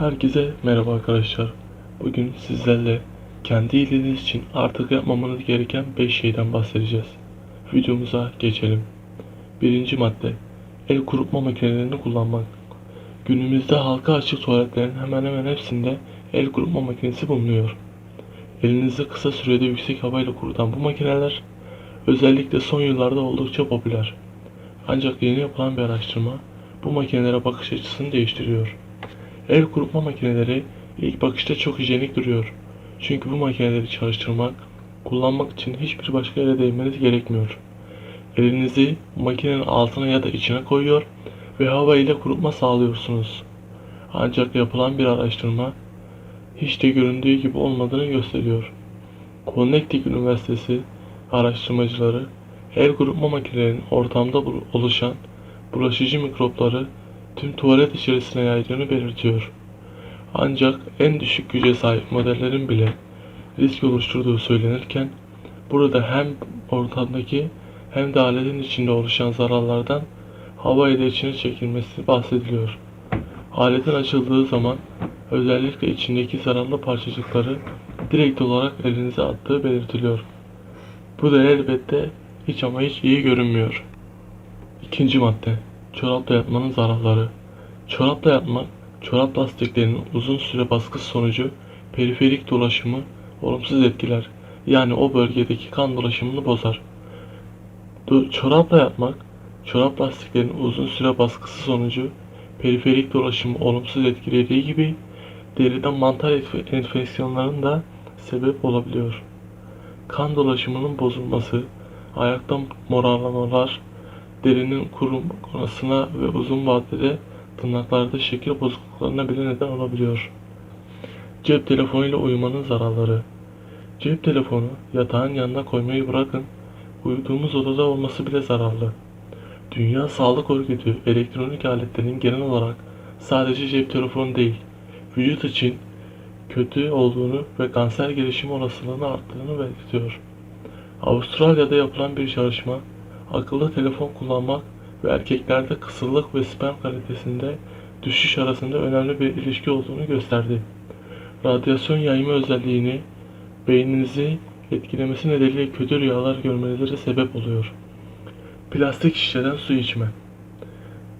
Herkese merhaba arkadaşlar. Bugün sizlerle kendi iyiliğiniz için artık yapmamanız gereken 5 şeyden bahsedeceğiz. Videomuza geçelim. Birinci madde. El kurutma makinelerini kullanmak. Günümüzde halka açık tuvaletlerin hemen hemen hepsinde el kurutma makinesi bulunuyor. Elinizi kısa sürede yüksek havayla kurutan bu makineler özellikle son yıllarda oldukça popüler. Ancak yeni yapılan bir araştırma bu makinelere bakış açısını değiştiriyor. El kurutma makineleri ilk bakışta çok hijyenik duruyor. Çünkü bu makineleri çalıştırmak, kullanmak için hiçbir başka ele değmeniz gerekmiyor. Elinizi makinenin altına ya da içine koyuyor ve hava ile kurutma sağlıyorsunuz. Ancak yapılan bir araştırma hiç de göründüğü gibi olmadığını gösteriyor. Connecticut Üniversitesi araştırmacıları el kurutma makinelerinin ortamda oluşan bulaşıcı mikropları tüm tuvalet içerisine yaydığını belirtiyor. Ancak en düşük güce sahip modellerin bile risk oluşturduğu söylenirken burada hem ortamdaki hem de aletin içinde oluşan zararlardan hava ile içine çekilmesi bahsediliyor. Aletin açıldığı zaman özellikle içindeki zararlı parçacıkları direkt olarak elinize attığı belirtiliyor. Bu da elbette hiç ama hiç iyi görünmüyor. İkinci madde. Çorapla yatmanın zararları. Çorapla yatmak, çorap lastiklerinin uzun süre baskısı sonucu periferik dolaşımı olumsuz etkiler. Yani o bölgedeki kan dolaşımını bozar. Çorapla yatmak, çorap lastiklerinin uzun süre baskısı sonucu periferik dolaşımı olumsuz etkilediği gibi deride mantar enfe- enfeksiyonlarının da sebep olabiliyor. Kan dolaşımının bozulması, ayakta morarlamalar, derinin kurumasına ve uzun vadede tırnaklarda şekil bozukluklarına bile neden olabiliyor. Cep telefonuyla uyumanın zararları. Cep telefonu yatağın yanına koymayı bırakın, uyuduğumuz odada olması bile zararlı. Dünya Sağlık Örgütü elektronik aletlerin genel olarak sadece cep telefonu değil, vücut için kötü olduğunu ve kanser gelişimi olasılığını arttığını belirtiyor. Avustralya'da yapılan bir çalışma, akıllı telefon kullanmak ve erkeklerde kısırlık ve sperm kalitesinde düşüş arasında önemli bir ilişki olduğunu gösterdi. Radyasyon yayma özelliğini beyninizi etkilemesi nedeniyle kötü rüyalar görmeleri sebep oluyor. Plastik şişeden su içme.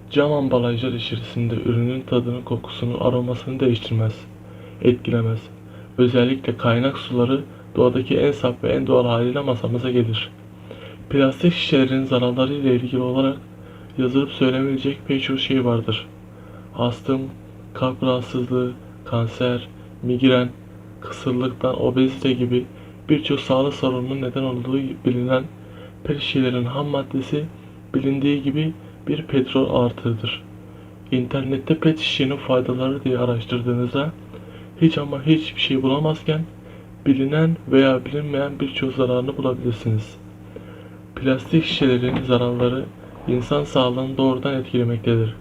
Cam ambalajlar içerisinde ürünün tadını, kokusunu, aromasını değiştirmez, etkilemez. Özellikle kaynak suları doğadaki en saf ve en doğal haliyle masamıza gelir. Plastik şişelerin zararları ile ilgili olarak yazılıp söylemeyecek pek çok şey vardır. Astım, kalp rahatsızlığı, kanser, migren, kısırlıktan obezite gibi birçok sağlık sorununun neden olduğu bilinen pet şişelerin ham maddesi bilindiği gibi bir petrol artığıdır. İnternette pet şişenin faydaları diye araştırdığınızda hiç ama hiçbir şey bulamazken bilinen veya bilinmeyen birçok zararını bulabilirsiniz. Plastik şişelerin zararları insan sağlığını doğrudan etkilemektedir.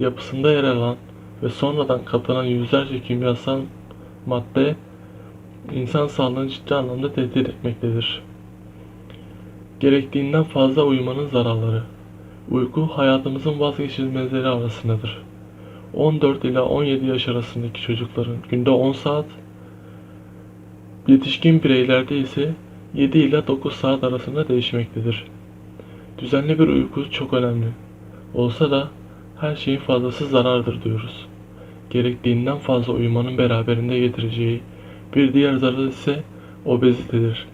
Yapısında yer alan ve sonradan katılan yüzlerce kimyasal madde insan sağlığını ciddi anlamda tehdit etmektedir. Gerektiğinden fazla uyumanın zararları. Uyku hayatımızın vazgeçilmezleri arasındadır. 14 ila 17 yaş arasındaki çocukların günde 10 saat, yetişkin bireylerde ise 7 ila 9 saat arasında değişmektedir. Düzenli bir uyku çok önemli. Olsa da her şeyin fazlası zarardır diyoruz. Gerektiğinden fazla uyumanın beraberinde getireceği bir diğer zarar ise obezitedir.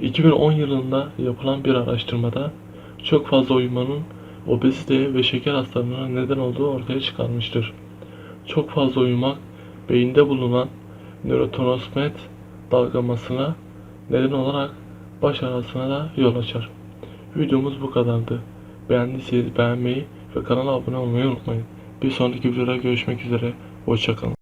2010 yılında yapılan bir araştırmada çok fazla uyumanın obeziteye ve şeker hastalığına neden olduğu ortaya çıkarmıştır. Çok fazla uyumak beyinde bulunan nörotransmitter dalgamasına neden olarak baş ağrısına da yol açar. Videomuz bu kadardı. Beğendiyseniz beğenmeyi ve kanala abone olmayı unutmayın. Bir sonraki videoda görüşmek üzere. Hoşçakalın.